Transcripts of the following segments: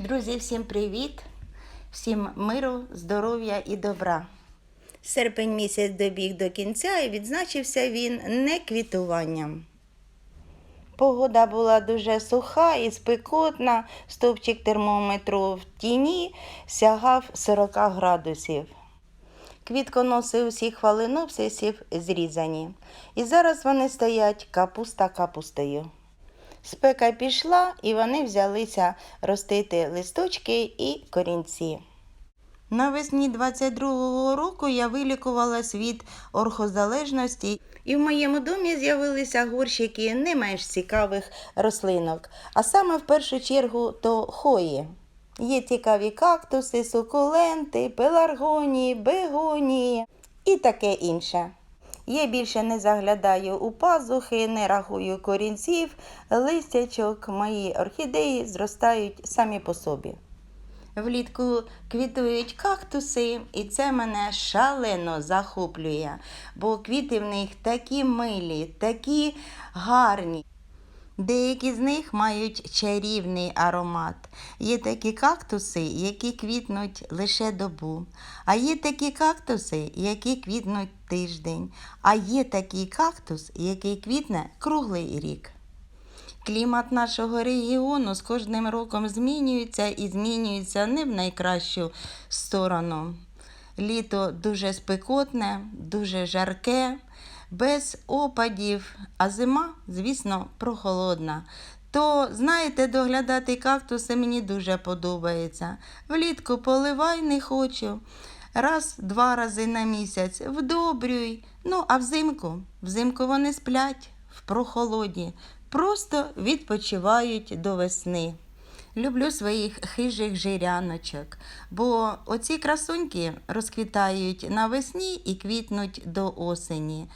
Друзі, всім привіт! Всім миру, здоров'я і добра. Серпень місяць добіг до кінця і відзначився він не квітуванням. Погода була дуже суха і спекотна, стовпчик термометру в тіні сягав 40 градусів. Квітконоси усіх хваленопсисів зрізані. І зараз вони стоять капуста капустою. Спека пішла, і вони взялися ростити листочки і корінці. Навесні 22-го року я вилікувалась від орхозалежності, і в моєму домі з'явилися горщики не менш цікавих рослинок, а саме в першу чергу то хої. Є цікаві кактуси, сукуленти, пеларгонії, бегонії і таке інше. Я більше не заглядаю у пазухи, не рахую корінців, листячок, мої орхідеї зростають самі по собі. Влітку квітують кактуси, і це мене шалено захоплює, бо квіти в них такі милі, такі гарні. Деякі з них мають чарівний аромат. Є такі кактуси, які квітнуть лише добу, а є такі кактуси, які квітнуть тиждень, а є такий кактус, який квітне круглий рік. Клімат нашого регіону з кожним роком змінюється і змінюється не в найкращу сторону. Літо дуже спекотне, дуже жарке, без опадів, а зима, звісно, прохолодна. То, знаєте, доглядати кактуси мені дуже подобається. Влітку поливай не хочу. Раз-два рази на місяць вдобрюй. Ну, а взимку, взимку вони сплять в прохолоді, просто відпочивають до весни. Люблю своїх хижих жиряночок, бо оці красуньки розквітають навесні і квітнуть до осені.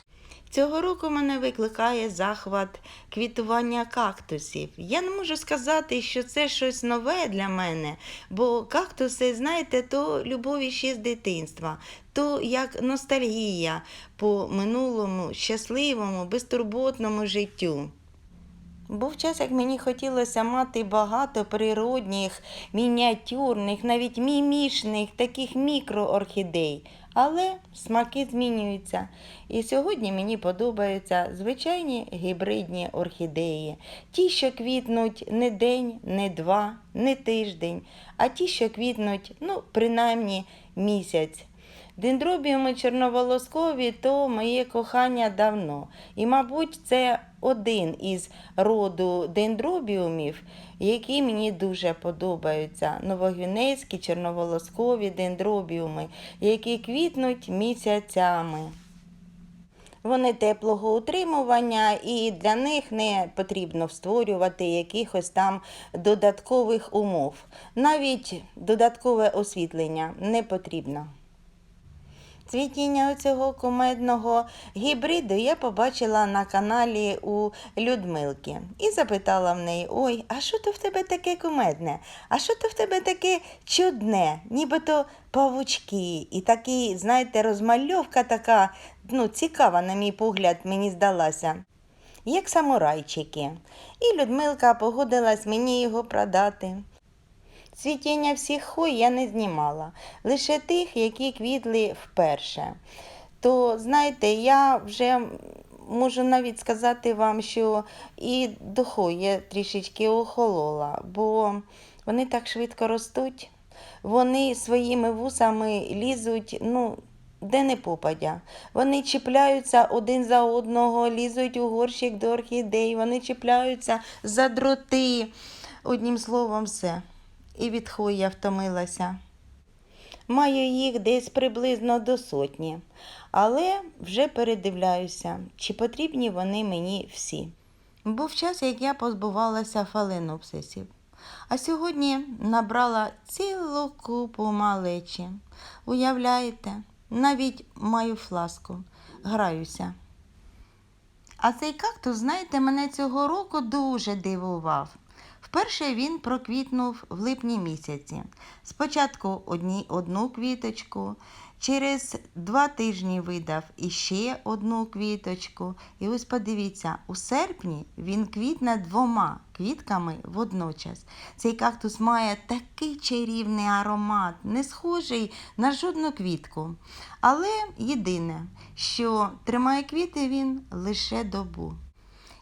Цього року мене викликає захват квітування кактусів. Я не можу сказати, що це щось нове для мене, бо кактуси, знаєте, то любові ще з дитинства, то як ностальгія по минулому, щасливому, безтурботному життю. Був час, як мені хотілося мати багато природних, мініатюрних, навіть мімішних, таких мікроорхідей. Але смаки змінюються. І сьогодні мені подобаються звичайні гібридні орхідеї. Ті, що квітнуть не день, не два, не тиждень, а ті, що квітнуть, ну, принаймні місяць. Дендробіуми чорноволоскові то моє кохання давно. І, мабуть, це один із роду дендробіумів, які мені дуже подобаються. Новогвінейські чорноволоскові дендробіуми, які квітнуть місяцями. Вони теплого утримування, і для них не потрібно створювати якихось там додаткових умов. Навіть додаткове освітлення не потрібно. Цвітіння цього кумедного гібриду я побачила на каналі у Людмилки і запитала в неї: Ой, а що то в тебе таке кумедне? А що то в тебе таке чудне? Нібито павучки, і такий, знаєте, розмальовка така, ну, цікава, на мій погляд, мені здалася. Як самурайчики. І Людмилка погодилась мені його продати. Цвітіння всіх хой я не знімала, лише тих, які квітли вперше. То, знаєте, я вже можу навіть сказати вам, що і до хой я трішечки охолола, бо вони так швидко ростуть, вони своїми вусами лізуть, ну, де не попадя. Вони чіпляються один за одного, лізуть у горщик до орхідей, вони чіпляються за дроти. Одним словом, все і від хвої я втомилася. Маю їх десь приблизно до сотні, але вже передивляюся, чи потрібні вони мені всі. Був час, як я позбувалася фаленопсисів, а сьогодні набрала цілу купу малечі. Уявляєте, навіть маю фласку, граюся. А цей кактус, знаєте, мене цього року дуже дивував. Вперше він проквітнув в липні місяці. Спочатку одні, одну квіточку, Через два тижні видав іще одну квіточку. І ось подивіться, у серпні він квітне двома квітками водночас. Цей кактус має такий чарівний аромат, не схожий на жодну квітку. Але єдине, що тримає квіти він лише добу.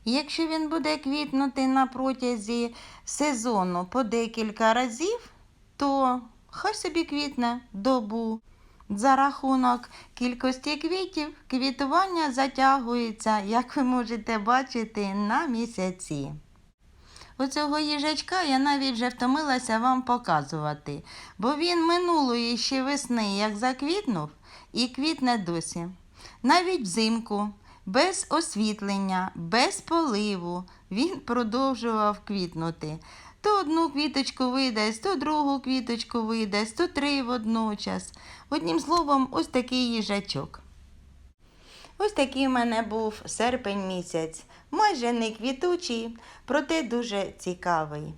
Якщо він буде квітнути на протязі сезону по декілька разів, то хай собі квітне добу. За рахунок кількості квітів квітування затягується, як ви можете бачити, на місяці. Оцього їжачка я навіть вже втомилася вам показувати, бо він минулої ще весни як заквітнув і квітне досі. Навіть взимку, без освітлення, без поливу він продовжував квітнути. То одну квіточку видасть, то другу квіточку видасть, то три водночас. Одним словом, ось такий їжачок. Ось такий в мене був серпень місяць. Майже не квітучий, проте дуже цікавий.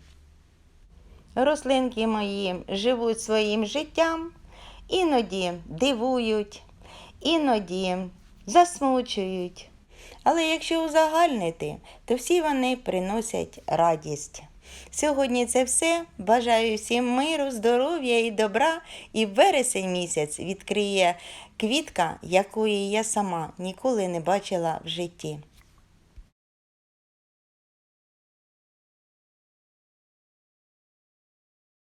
Рослинки мої живуть своїм життям, іноді дивують, іноді засмучують. Але якщо узагальнити, то всі вони приносять радість. Сьогодні це все. Бажаю всім миру, здоров'я і добра. І вересень місяць відкриє квітка, якої я сама ніколи не бачила в житті.